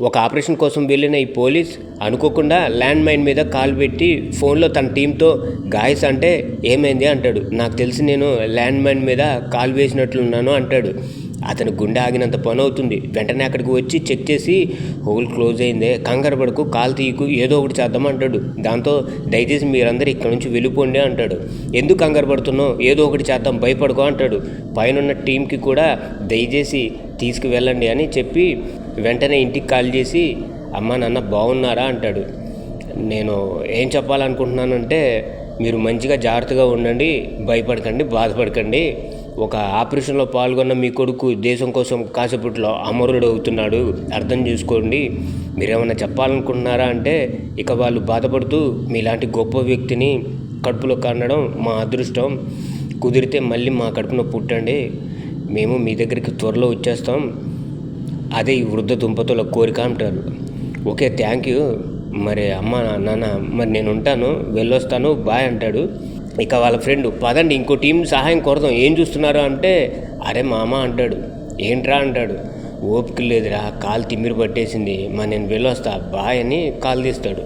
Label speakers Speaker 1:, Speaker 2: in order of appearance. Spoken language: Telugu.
Speaker 1: ఒక ఆపరేషన్ కోసం వెళ్ళిన ఈ పోలీస్ అనుకోకుండా ల్యాండ్ మైన్ మీద కాల్ పెట్టి ఫోన్లో తన టీంతో గాయస్ అంటే ఏమైంది? అంటాడు. నాకు తెలిసి నేను ల్యాండ్ మైన్ మీద కాల్ వేసినట్లున్నాను అంటాడు. అతని గుండె ఆగినంత పని అవుతుంది వెంటనే అక్కడికి వచ్చి చెక్ చేసి హోల్ క్లోజ్ అయిందే కంగారు పడకు కాలు తీయకు ఏదో ఒకటి చేద్దాం అంటాడు. దాంతో దయచేసి మీరందరూ ఇక్కడ నుంచి వెళ్ళిపోండి అంటాడు. ఎందుకు కంగారు పడుతున్నావు? ఏదో ఒకటి చేద్దాం భయపడుకో అంటాడు. పైన టీంకి కూడా దయచేసి తీసుకువెళ్ళండి అని చెప్పి వెంటనే ఇంటికి కాల్ చేసి అమ్మ నాన్న బాగున్నారా అంటాడు. నేను ఏం చెప్పాలనుకుంటున్నానంటే మీరు మంచిగా జాగ్రత్తగా ఉండండి భయపడకండి బాధపడకండి ఒక ఆపరేషన్లో పాల్గొన్న మీ కొడుకు దేశం కోసం కాసేపట్లో అమరుడు అవుతున్నాడు అర్థం చేసుకోండి. మీరేమన్నా చెప్పాలనుకుంటున్నారా అంటే ఇక వాళ్ళు బాధపడుతూ మీలాంటి గొప్ప వ్యక్తిని కడుపులో కన్నడం మా అదృష్టం. కుదిరితే మళ్ళీ మా కడుపున పుట్టండి. మేము మీ దగ్గరికి త్వరలో వచ్చేస్తాం. అదే ఈ వృద్ధ దుంపతుల కోరిక అంటారు. Okay thank you. మరి అమ్మ నాన్న మరి నేను ఉంటాను. వెళ్ళొస్తాను. బాయ్ అంటాడు. ఇక వాళ్ళ ఫ్రెండ్ పదండి ఇంకో టీం సహాయం కొరదాం ఏం చూస్తున్నారు? అంటే అరే మామ అంటాడు. ఏంట్రా? అంటాడు. ఓపిక లేదురా కాలు తిమ్మిరి పట్టేసింది మరి నేను వెళ్ళొస్తా బాయ్ అని కాలు తీస్తాడు.